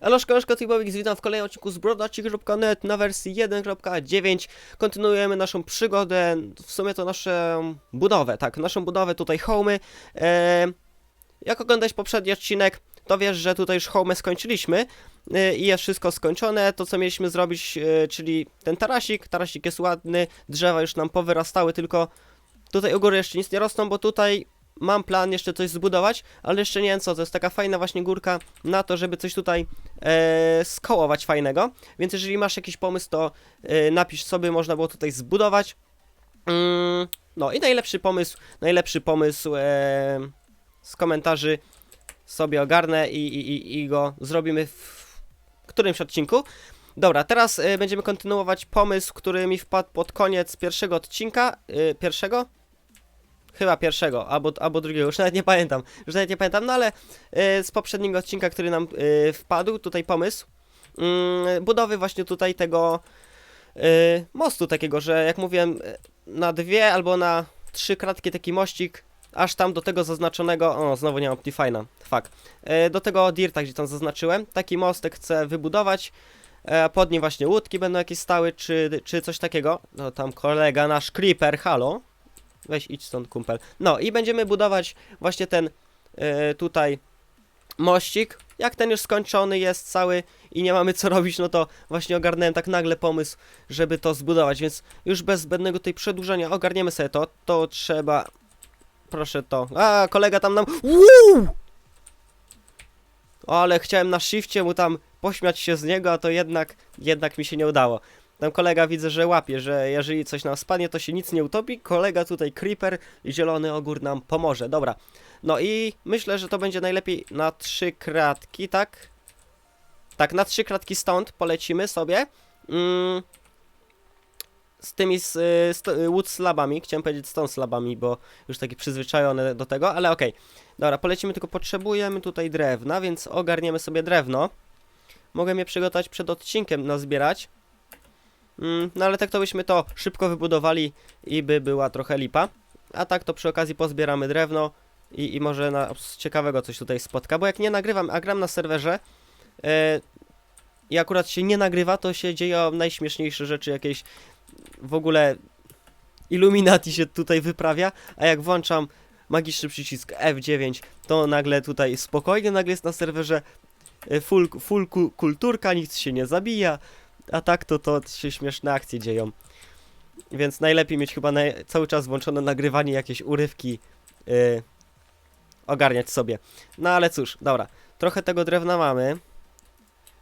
Elo, szkołeczka Tibowik, witam w kolejnym odcinku z brodacik.net na wersji 1.9. Kontynuujemy naszą przygodę, w sumie to naszą budowę, tak, naszą budowę tutaj homy. Eee, jak oglądałeś poprzedni odcinek, to wiesz, że tutaj już home skończyliśmy e, i jest wszystko skończone. To, co mieliśmy zrobić, e, czyli ten tarasik, tarasik jest ładny, drzewa już nam powyrastały, tylko tutaj u góry jeszcze nic nie rosną, bo tutaj mam plan jeszcze coś zbudować, ale jeszcze nie wiem co, to jest taka fajna właśnie górka na to, żeby coś tutaj e, skołować fajnego, więc jeżeli masz jakiś pomysł, to e, napisz sobie, można było tutaj zbudować. Mm, no i najlepszy pomysł, najlepszy pomysł e, z komentarzy sobie ogarnę i, i, i, go zrobimy w którymś odcinku. Dobra, teraz e, będziemy kontynuować pomysł, który mi wpadł pod koniec pierwszego odcinka. E, pierwszego? Chyba pierwszego, albo, albo drugiego, już nawet nie pamiętam. Już nawet nie pamiętam, no ale e, z poprzedniego odcinka, który nam e, wpadł, tutaj pomysł mm, budowy właśnie tutaj tego e, mostu takiego, że jak mówiłem, e, na dwie albo na trzy kratki taki mościk, aż tam do tego zaznaczonego, o znowu nie mam Optifine'a, fuck, e, do tego Dirta, gdzie tam zaznaczyłem, taki mostek chcę wybudować, e, pod nim właśnie łódki będą jakieś stały, czy, czy coś takiego, no tam kolega nasz Creeper, halo, weź idź stąd kumpel, no i będziemy budować właśnie ten e, tutaj mościk, jak ten już skończony jest cały i nie mamy co robić, no to właśnie ogarnąłem tak nagle pomysł, żeby to zbudować, więc już bez zbędnego tej przedłużenia ogarniemy sobie to, to trzeba, proszę to, a kolega tam nam, Uuu! ale chciałem na shifcie mu tam pośmiać się z niego, a to jednak, jednak mi się nie udało. Tam kolega widzę, że łapie, że jeżeli coś nam spadnie, to się nic nie utopi. Kolega tutaj Creeper zielony ogór nam pomoże. Dobra. No i myślę, że to będzie najlepiej na trzy kratki, tak? Tak, na trzy kratki stąd polecimy sobie. Mm, z tymi z, wood slabami, chciałem powiedzieć stone slabami, bo już taki przyzwyczajony do tego, ale okej. Dobra, polecimy, tylko potrzebujemy tutaj drewna, więc ogarniemy sobie drewno. Mogę je przygotować przed odcinkiem nazbierać. Mm, no ale tak to byśmy to szybko wybudowali i by była trochę lipa. A tak to przy okazji pozbieramy drewno i, i może na, ciekawego coś tutaj spotka, bo jak nie nagrywam, a gram na serwerze e, i akurat się nie nagrywa, to się dzieją najśmieszniejsze rzeczy jakieś w ogóle Illuminati się tutaj wyprawia, a jak włączam magiczny przycisk F9, to nagle tutaj spokojnie, nagle jest na serwerze e, full, full ku- kulturka, nic się nie zabija, a tak to to się śmieszne akcje dzieją. Więc najlepiej mieć chyba naj- cały czas włączone nagrywanie, jakieś urywki yy, ogarniać sobie. No ale cóż, dobra. Trochę tego drewna mamy,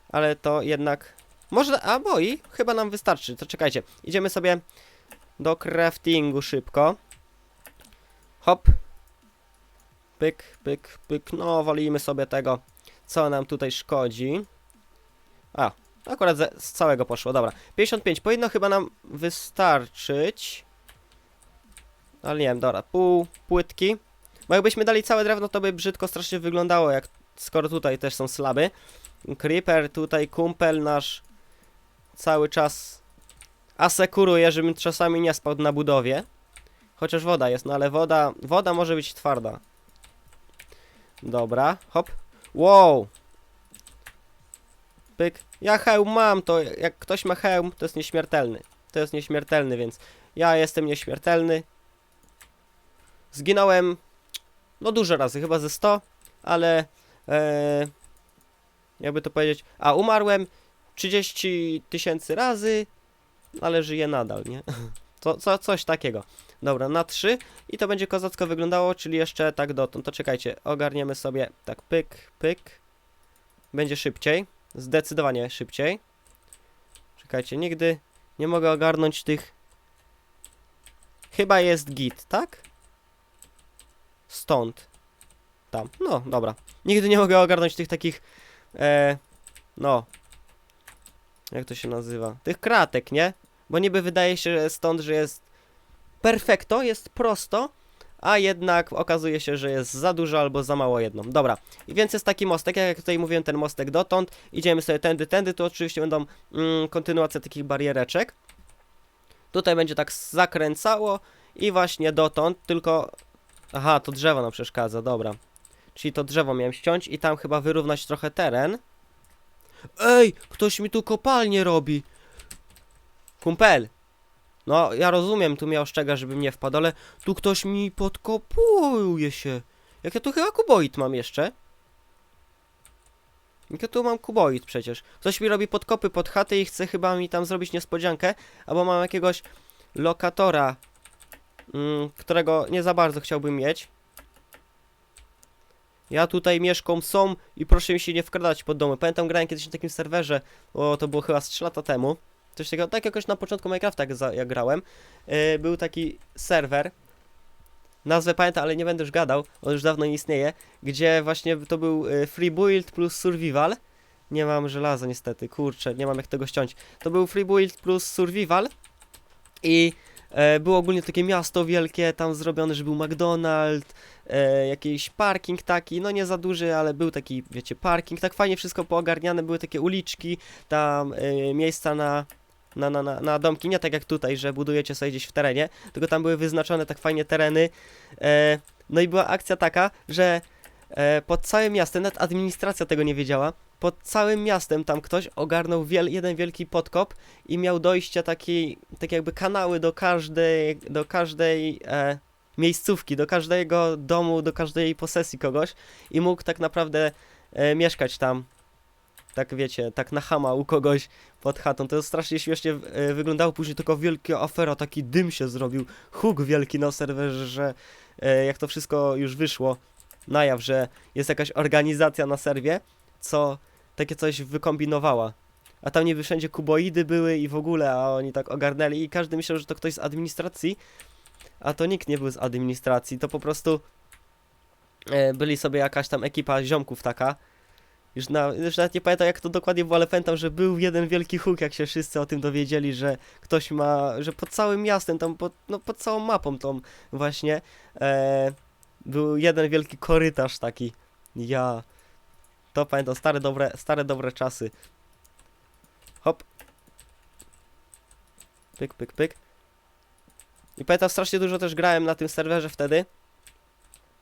ale to jednak... Może... A, bo i chyba nam wystarczy. To czekajcie. Idziemy sobie do craftingu szybko. Hop. Pyk, pyk, pyk. No, walimy sobie tego, co nam tutaj szkodzi. A, Akurat ze, z całego poszło, dobra. 55, powinno chyba nam wystarczyć. Ale nie wiem, dobra, pół płytki. Bo jakbyśmy dali całe drewno, to by brzydko strasznie wyglądało, jak skoro tutaj też są slaby. Creeper, tutaj kumpel nasz cały czas asekuruje, żebym czasami nie spadł na budowie. Chociaż woda jest, no ale woda, woda może być twarda. Dobra, hop. Wow, Pyk. Ja hełm mam, to jak ktoś ma hełm, to jest nieśmiertelny. To jest nieśmiertelny, więc ja jestem nieśmiertelny. Zginąłem, no dużo razy, chyba ze 100, ale e, jakby to powiedzieć, a umarłem 30 tysięcy razy, ale żyję nadal, nie? To, co, coś takiego. Dobra, na 3 i to będzie kozacko wyglądało, czyli jeszcze tak dotąd. To czekajcie, ogarniemy sobie tak pyk, pyk. Będzie szybciej. Zdecydowanie szybciej. Czekajcie, nigdy nie mogę ogarnąć tych... Chyba jest git, tak? Stąd. Tam. No, dobra. Nigdy nie mogę ogarnąć tych takich... E, no. Jak to się nazywa? Tych kratek, nie? Bo niby wydaje się że stąd, że jest perfekto, jest prosto, a jednak okazuje się, że jest za dużo albo za mało jedną. Dobra, i więc jest taki mostek, jak tutaj mówiłem, ten mostek dotąd, idziemy sobie tędy, tędy, tu oczywiście będą mm, kontynuacje takich bariereczek. Tutaj będzie tak zakręcało i właśnie dotąd, tylko... Aha, to drzewo nam przeszkadza, dobra. Czyli to drzewo miałem ściąć i tam chyba wyrównać trochę teren. Ej, ktoś mi tu kopalnię robi. Kumpel. No, ja rozumiem, tu miał szczega, żeby mnie wpadł, ale tu ktoś mi podkopuje się. Jak ja tu chyba kuboid mam jeszcze? Jak ja tu mam kuboid przecież. Ktoś mi robi podkopy pod chatę i chce chyba mi tam zrobić niespodziankę, albo mam jakiegoś lokatora, mm, którego nie za bardzo chciałbym mieć. Ja tutaj mieszkam są i proszę mi się nie wkradać pod domy. Pamiętam grałem kiedyś na takim serwerze, o to było chyba z 3 lata temu. Coś takiego, tak jakoś na początku Minecrafta jak, za, jak grałem. Yy, był taki serwer. Nazwę pamiętam, ale nie będę już gadał, on już dawno nie istnieje. Gdzie właśnie to był y, free build plus survival. Nie mam żelaza niestety, kurczę, nie mam jak tego ściąć. To był free build plus survival. I e, było ogólnie takie miasto wielkie, tam zrobione, że był McDonald's, e, jakiś parking taki, no nie za duży, ale był taki, wiecie, parking, tak fajnie wszystko poogarniane, były takie uliczki, tam e, miejsca na, na, na, na, na domki, nie tak jak tutaj, że budujecie sobie gdzieś w terenie, tylko tam były wyznaczone tak fajnie tereny, e, no i była akcja taka, że e, pod całym miastem, nawet administracja tego nie wiedziała, pod całym miastem tam ktoś ogarnął wiel, jeden wielki podkop i miał dojście taki, tak jakby kanały do każdej, do każdej e, miejscówki, do każdego domu, do każdej posesji kogoś i mógł tak naprawdę e, mieszkać tam. Tak wiecie, tak na hama u kogoś pod chatą. To strasznie śmiesznie e, wyglądało. Później tylko wielka afera, taki dym się zrobił. Huk wielki na serwerze, że e, jak to wszystko już wyszło na jaw, że jest jakaś organizacja na serwie, co takie coś wykombinowała. A tam niby wszędzie kuboidy były i w ogóle, a oni tak ogarnęli i każdy myślał, że to ktoś z administracji, a to nikt nie był z administracji, to po prostu e, byli sobie jakaś tam ekipa ziomków taka. Już, na, już nawet nie pamiętam jak to dokładnie było, ale pamiętam, że był jeden wielki huk, jak się wszyscy o tym dowiedzieli, że ktoś ma, że pod całym miastem, tam pod, no, pod całą mapą tą właśnie, e, był jeden wielki korytarz taki. Ja, to pamiętam, stare dobre, stare dobre czasy. Hop. Pyk, pyk, pyk. I pamiętam, strasznie dużo też grałem na tym serwerze wtedy.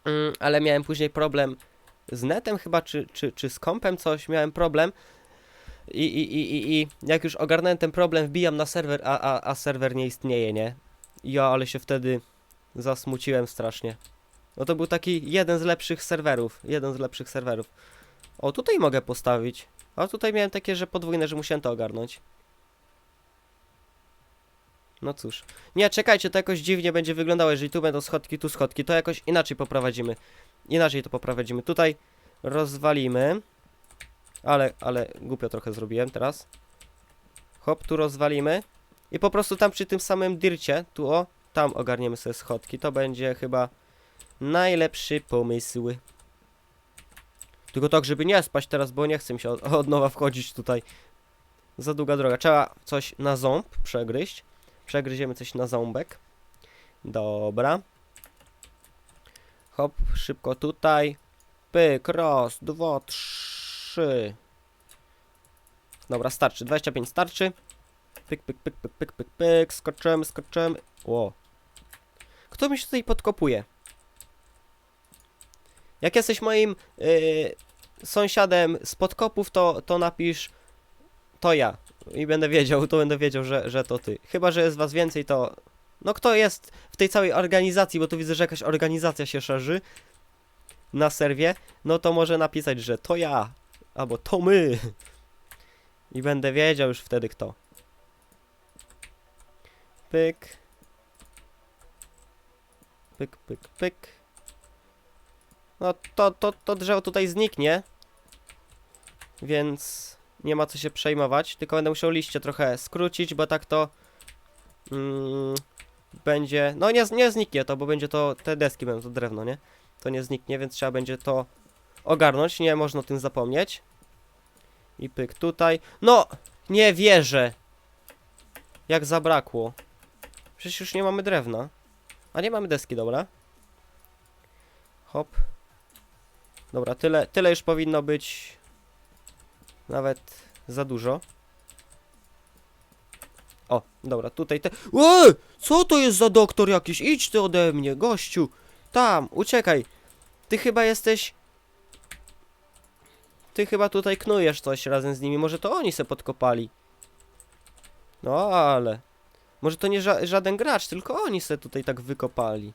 Mm, ale miałem później problem z netem chyba, czy, czy, czy z kompem coś, miałem problem. I, i, i, i, I jak już ogarnąłem ten problem, wbijam na serwer, a, a, a serwer nie istnieje, nie? Ja, ale się wtedy zasmuciłem strasznie. No to był taki jeden z lepszych serwerów, jeden z lepszych serwerów. O, tutaj mogę postawić. A tutaj miałem takie, że podwójne, że musiałem to ogarnąć. No cóż. Nie, czekajcie, to jakoś dziwnie będzie wyglądało, jeżeli tu będą schodki, tu schodki. To jakoś inaczej poprowadzimy. Inaczej to poprowadzimy. Tutaj rozwalimy. Ale, ale głupio trochę zrobiłem teraz. Hop, tu rozwalimy. I po prostu tam przy tym samym dircie, tu o, tam ogarniemy sobie schodki. To będzie chyba najlepszy pomysł. Tylko tak, żeby nie spać teraz, bo nie chcę mi się od, od nowa wchodzić tutaj. Za długa droga. Trzeba coś na ząb przegryźć. Przegryziemy coś na ząbek. Dobra. Hop, szybko tutaj. Pyk, raz, dwa, trzy. Dobra, starczy. 25 starczy. Pyk, pyk, pyk, pyk, pyk, pyk, pyk. Skoczymy, skoczymy. Ło. Kto mi się tutaj podkopuje? Jak jesteś moim yy, sąsiadem z podkopów, to, to napisz to ja. I będę wiedział, to będę wiedział, że, że to ty. Chyba, że jest was więcej, to... No kto jest w tej całej organizacji, bo tu widzę, że jakaś organizacja się szerzy na serwie, no to może napisać, że to ja, albo to my. I będę wiedział już wtedy kto. Pyk. Pyk, pyk, pyk. No to, to, to drzewo tutaj zniknie. Więc nie ma co się przejmować. Tylko będę musiał liście trochę skrócić, bo tak to mm, będzie. No nie, nie zniknie to, bo będzie to. Te deski będą to drewno, nie? To nie zniknie, więc trzeba będzie to ogarnąć. Nie można o tym zapomnieć. I pyk tutaj. No! Nie wierzę! Jak zabrakło. Przecież już nie mamy drewna. A nie mamy deski, dobra. Hop. Dobra, tyle, tyle już powinno być. Nawet za dużo. O, dobra, tutaj te... Ej! Co to jest za doktor jakiś? Idź ty ode mnie, gościu! Tam, uciekaj! Ty chyba jesteś... ty chyba tutaj knujesz coś razem z nimi. Może to oni se podkopali. No ale. Może to nie ża żaden gracz, tylko oni se tutaj tak wykopali.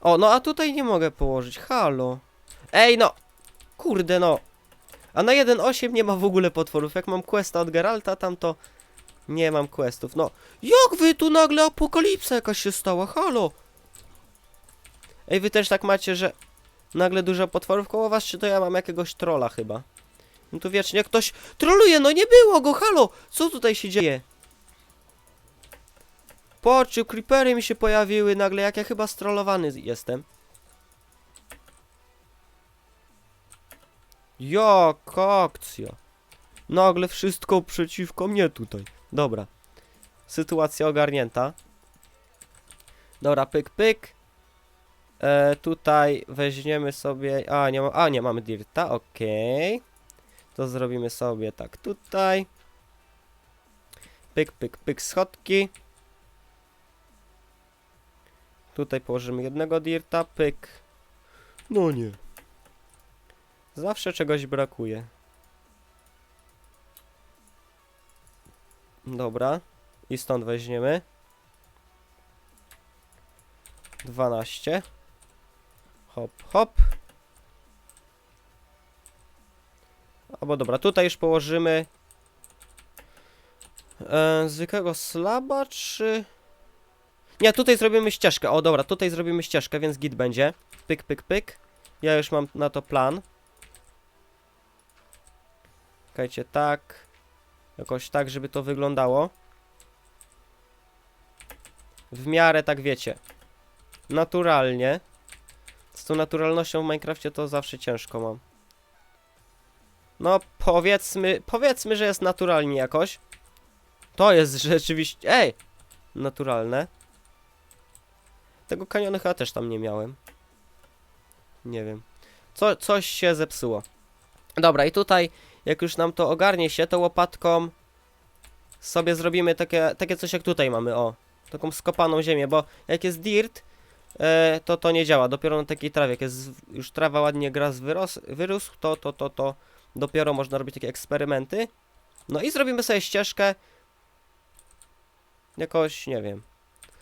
O, no a tutaj nie mogę położyć. Halo. Ej, no. Kurde, no. A na 1.8 nie ma w ogóle potworów. Jak mam questa od Geralta, tam to nie mam questów. No, jak wy tu nagle apokalipsa jakaś się stała? Halo. Ej, wy też tak macie, że nagle dużo potworów koło was, czy to ja mam jakiegoś trolla chyba? No tu wiecznie ktoś troluje, no nie było go, halo! Co tutaj się dzieje? Patrzcie, creepery mi się pojawiły nagle, jak ja chyba strollowany jestem. Jaka akcja? Nagle wszystko przeciwko mnie tutaj. Dobra. Sytuacja ogarnięta. Dobra, pyk, pyk. E, tutaj weźmiemy sobie... A, nie, ma, a, nie mamy dirta, okej. To zrobimy sobie tak tutaj. Pyk, pyk, pyk, schodki. Tutaj położymy jednego dirta, pyk. No nie. Zawsze czegoś brakuje. Dobra. I stąd weźmiemy. 12. Hop, hop. Albo dobra, tutaj już położymy e, zwykłego slaba, czy... Nie, tutaj zrobimy ścieżkę. O, dobra, tutaj zrobimy ścieżkę, więc git będzie. Pyk, pyk, pyk. Ja już mam na to plan. Czekajcie, tak. Jakoś tak, żeby to wyglądało. W miarę tak wiecie. Naturalnie. Z tą naturalnością w Minecrafcie to zawsze ciężko mam. No, powiedzmy, powiedzmy, że jest naturalnie jakoś. To jest rzeczywiście, ej, naturalne. Tego kanionu chyba też tam nie miałem. Nie wiem. Co, coś się zepsuło. Dobra, i tutaj, jak już nam to ogarnie się, to łopatką sobie zrobimy takie, takie coś jak tutaj mamy, o. Taką skopaną ziemię, bo jak jest dirt, e, to to nie działa. Dopiero na takiej trawie, jak jest już trawa ładnie gras wyros, wyrósł, to, to, to, to dopiero można robić takie eksperymenty. No i zrobimy sobie ścieżkę. Jakoś, nie wiem.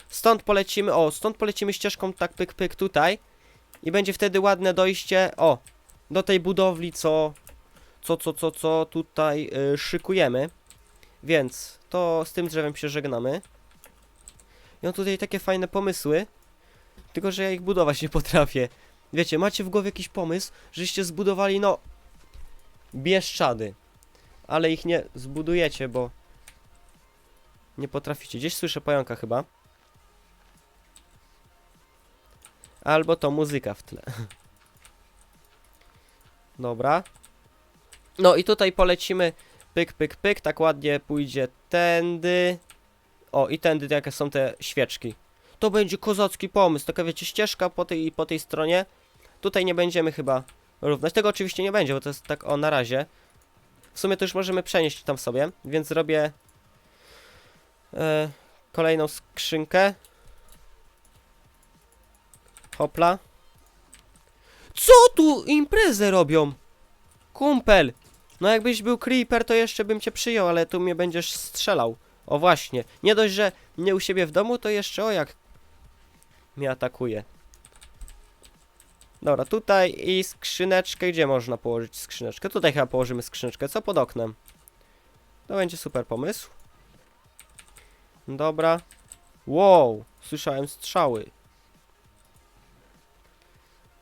Stąd polecimy, o, stąd polecimy ścieżką tak pyk, pyk tutaj. I będzie wtedy ładne dojście, o, do tej budowli, co, co, co, co, co tutaj y, szykujemy. Więc to z tym drzewem się żegnamy. I on tutaj takie fajne pomysły, tylko że ja ich budować nie potrafię. Wiecie, macie w głowie jakiś pomysł, żeście zbudowali, no, Bieszczady. Ale ich nie zbudujecie, bo nie potraficie. Gdzieś słyszę pająka chyba. Albo to muzyka w tle. Dobra. No i tutaj polecimy pyk, pyk, pyk. Tak ładnie pójdzie tędy. O, i tędy jakie są te świeczki. To będzie kozacki pomysł. Taka wiecie, ścieżka po tej, po tej stronie. Tutaj nie będziemy chyba równać. Tego oczywiście nie będzie, bo to jest tak o na razie. W sumie to już możemy przenieść tam sobie, więc zrobię e, kolejną skrzynkę. Hopla. Co tu imprezę robią? Kumpel! No jakbyś był creeper, to jeszcze bym cię przyjął, ale tu mnie będziesz strzelał. O właśnie. Nie dość, że nie u siebie w domu, to jeszcze o jak mnie atakuje. Dobra, tutaj i skrzyneczkę. Gdzie można położyć skrzyneczkę? Tutaj chyba położymy skrzyneczkę. Co pod oknem? To będzie super pomysł. Dobra. Wow, słyszałem strzały.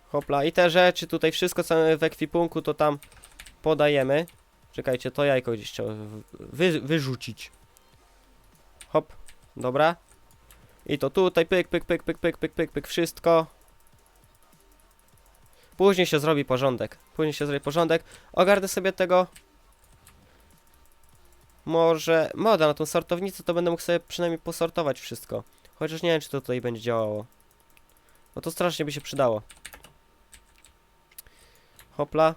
Hopla, i te rzeczy, tutaj wszystko co mamy w ekwipunku, to tam podajemy. Czekajcie, to jajko gdzieś trzeba wy, wyrzucić. Hop, dobra. I to tutaj, pyk, pyk, pyk, pyk, pyk, pyk, pyk, pyk, wszystko. Później się zrobi porządek. Później się zrobi porządek. Ogarnę sobie tego. Może moda na tą sortownicę, to będę mógł sobie przynajmniej posortować wszystko. Chociaż nie wiem, czy to tutaj będzie działało. No to strasznie by się przydało. Hopla.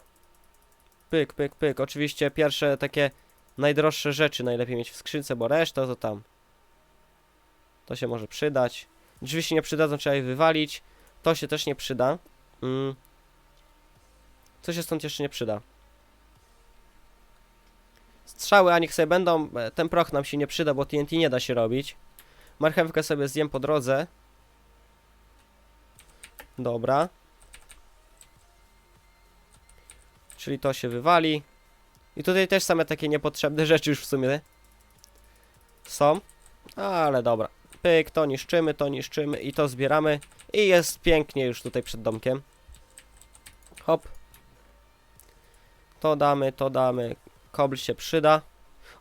Pyk, pyk, pyk. Oczywiście pierwsze takie najdroższe rzeczy najlepiej mieć w skrzynce, bo reszta to tam. To się może przydać. Drzwi się nie przydadzą, trzeba je wywalić. To się też nie przyda. Mm. Co się stąd jeszcze nie przyda? strzały, a niech sobie będą. e, Ten proch nam się nie przyda, bo TNT nie da się robić. Marchewkę sobie zjem po drodze. Dobra. Czyli to się wywali. I tutaj też same takie niepotrzebne rzeczy już w sumie są. Ale dobra. Pyk, to niszczymy, to niszczymy i to zbieramy. I jest pięknie już tutaj przed domkiem. Hop. To damy, to damy. Kobl się przyda.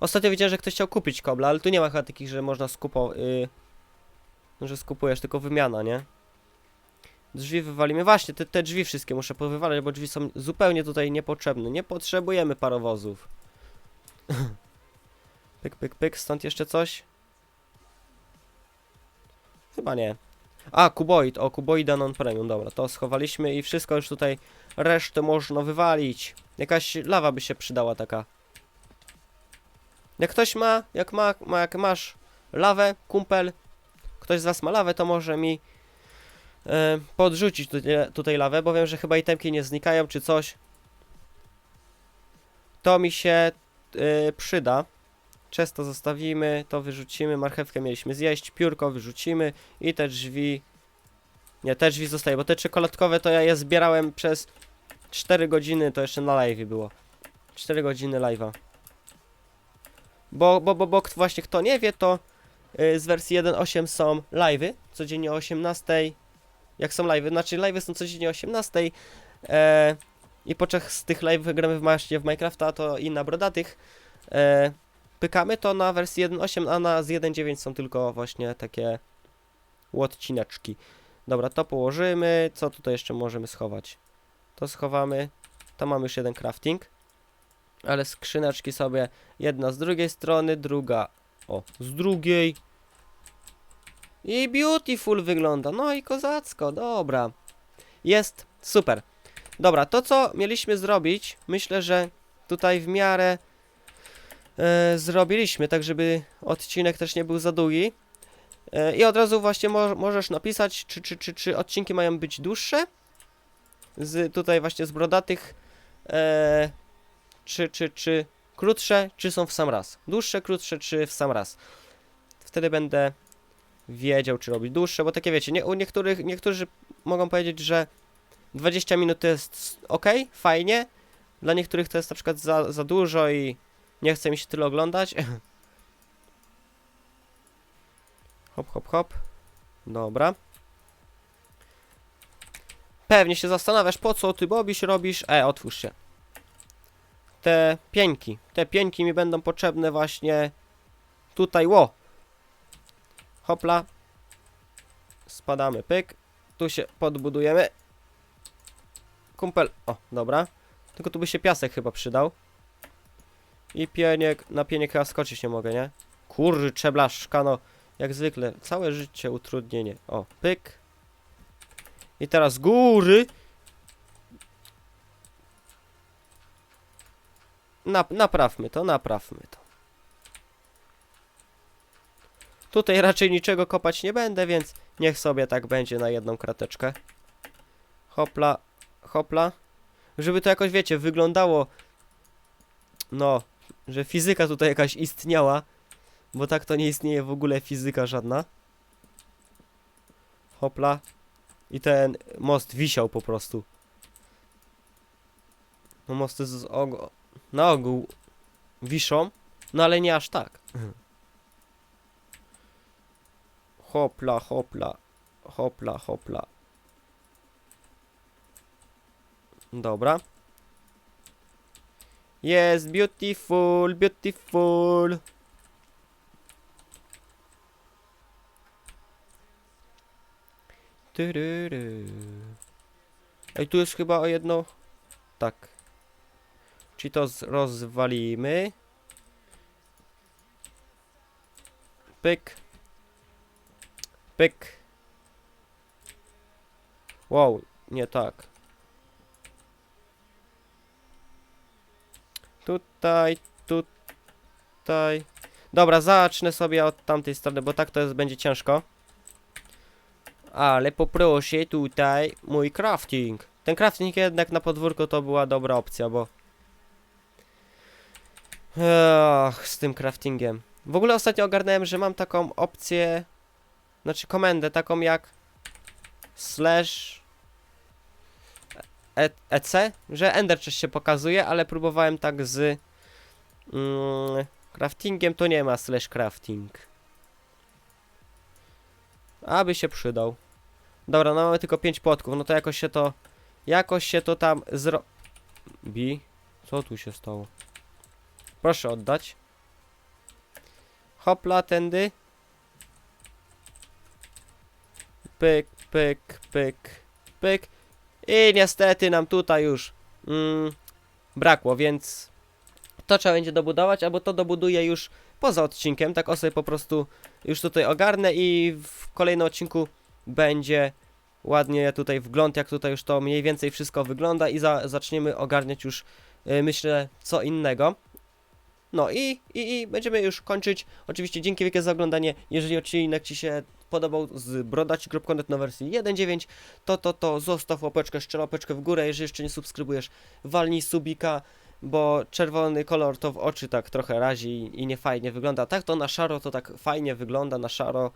Ostatnio widziałem, że ktoś chciał kupić kobla, ale tu nie ma chyba takich, że można skupo... Yy, że skupujesz, tylko wymiana, nie? Drzwi wywalimy. Właśnie, te, te drzwi wszystkie muszę powywalać, bo drzwi są zupełnie tutaj niepotrzebne. Nie potrzebujemy parowozów. pyk, pyk, pyk. Stąd jeszcze coś? Chyba nie. A, kuboid. O, kuboida non-premium. Dobra, to schowaliśmy i wszystko już tutaj resztę można wywalić. Jakaś lawa by się przydała taka. Jak ktoś ma, jak ma, ma jak masz lawę, kumpel, ktoś z was ma lawę, to może mi podrzucić tutaj, lawę, bo wiem, że chyba itemki nie znikają czy coś. To mi się e, przyda. Często zostawimy, to wyrzucimy, marchewkę mieliśmy zjeść, piórko wyrzucimy i te drzwi... Nie, te drzwi zostaje, bo te czekoladkowe to ja je zbierałem przez 4 godziny, to jeszcze na live było. 4 godziny live'a. Bo, bo, bo, bo właśnie kto nie wie, to y, z wersji 1.8 są live'y, codziennie o 18. Jak są live'y, znaczy live'y są codziennie o 18. E, I podczas tych live'ów gramy właśnie w Minecrafta, to i na brodatych. E, pykamy to na wersji 1.8, a na z 1.9 są tylko właśnie takie odcineczki. Dobra, to położymy. Co tutaj jeszcze możemy schować? To schowamy. To mamy już jeden crafting. Ale skrzyneczki sobie jedna z drugiej strony, druga o, z drugiej. I beautiful wygląda. No i kozacko, dobra. Jest super. Dobra, to co mieliśmy zrobić, myślę, że tutaj w miarę e, zrobiliśmy, tak żeby odcinek też nie był za długi. E, I od razu właśnie mo możesz napisać, czy, czy, czy, czy odcinki mają być dłuższe. Z tutaj właśnie z brodatych. E, czy, czy, czy krótsze, czy są w sam raz. Dłuższe, krótsze, czy w sam raz. Wtedy będę wiedział, czy robić dłuższe, bo takie wiecie, nie, u niektórych, niektórzy mogą powiedzieć, że 20 minut to jest ok, fajnie. Dla niektórych to jest na przykład za, za dużo i nie chce mi się tyle oglądać. hop, hop, hop. Dobra. Pewnie się zastanawiasz, po co ty, Bobiś, robisz... E, otwórz się te pieńki. Te pieńki mi będą potrzebne właśnie tutaj, ło. Hopla. Spadamy, pyk. Tu się podbudujemy. Kumpel, o, dobra. Tylko tu by się piasek chyba przydał. I pieniek, na pieniek chyba skoczyć nie mogę, nie? Kurczę, blaszka, no. Jak zwykle, całe życie utrudnienie. O, pyk. I teraz góry. Nap naprawmy to, naprawmy to. Tutaj raczej niczego kopać nie będę, więc niech sobie tak będzie na jedną krateczkę. Hopla, hopla. Żeby to jakoś, wiecie, wyglądało... No, że fizyka tutaj jakaś istniała. Bo tak to nie istnieje w ogóle fizyka żadna. Hopla. I ten most wisiał po prostu. No mosty z ogo na ogół wiszą, no ale nie aż tak. Hopla, hopla, hopla, hopla. Dobra. Jest beautiful, beautiful. Tyryry. Ej, tu jest chyba o jedno... Tak. Czyli to rozwalimy. Pyk. Pyk. Wow, nie tak. Tutaj, tutaj. Dobra, zacznę sobie od tamtej strony, bo tak to jest, będzie ciężko. Ale poproszę tutaj mój crafting. Ten crafting jednak na podwórku to była dobra opcja, bo Ach, z tym craftingiem. W ogóle ostatnio ogarnąłem, że mam taką opcję, znaczy komendę taką jak slash e ec, że ender chest się pokazuje, ale próbowałem tak z mm, craftingiem, to nie ma slash crafting. Aby się przydał. Dobra, no mamy tylko 5 płotków, no to jakoś się to, jakoś się to tam zro... Bi? Co tu się stało? Proszę oddać. Hopla, tędy. Pyk, pyk, pyk, pyk. I niestety nam tutaj już mm, brakło, więc to trzeba będzie dobudować, albo to dobuduję już poza odcinkiem. Tak o sobie po prostu już tutaj ogarnę i w kolejnym odcinku będzie ładnie tutaj wgląd, jak tutaj już to mniej więcej wszystko wygląda i za, zaczniemy ogarniać już, y, myślę, co innego. No i, i, i będziemy już kończyć. Oczywiście dzięki wielkie za oglądanie. Jeżeli odcinek Ci się podobał z brodaci.net na wersji 1.9, to to to zostaw łapeczkę, szczel łapeczkę w górę. Jeżeli jeszcze nie subskrybujesz, walnij subika, bo czerwony kolor to w oczy tak trochę razi i, i nie fajnie wygląda. Tak to na szaro to tak fajnie wygląda, na szaro,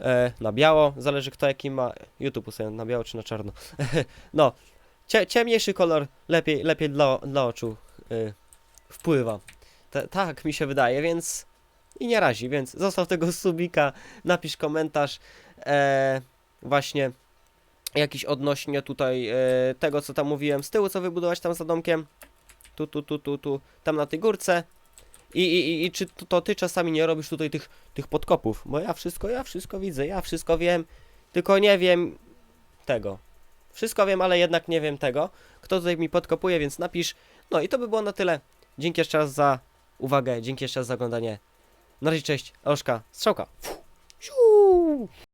e, na biało. Zależy kto jaki ma YouTube ustawiony, na biało czy na czarno. no, cie, ciemniejszy kolor lepiej, lepiej dla, dla oczu e, wpływa. Ta- tak mi się wydaje, więc i nie razi, więc zostaw tego subika, napisz komentarz e, właśnie jakiś odnośnie tutaj e, tego, co tam mówiłem z tyłu, co wybudować tam za domkiem. Tu, tu, tu, tu, tu, tam na tej górce. I, i, i- czy to, to ty czasami nie robisz tutaj tych, tych podkopów? Bo ja wszystko, ja wszystko widzę, ja wszystko wiem, tylko nie wiem tego. Wszystko wiem, ale jednak nie wiem tego. Kto tutaj mi podkopuje, więc napisz. No i to by było na tyle. Dzięki jeszcze raz za uwagę, dzięki jeszcze raz za oglądanie. Na razie, cześć, Aloszka, strzałka.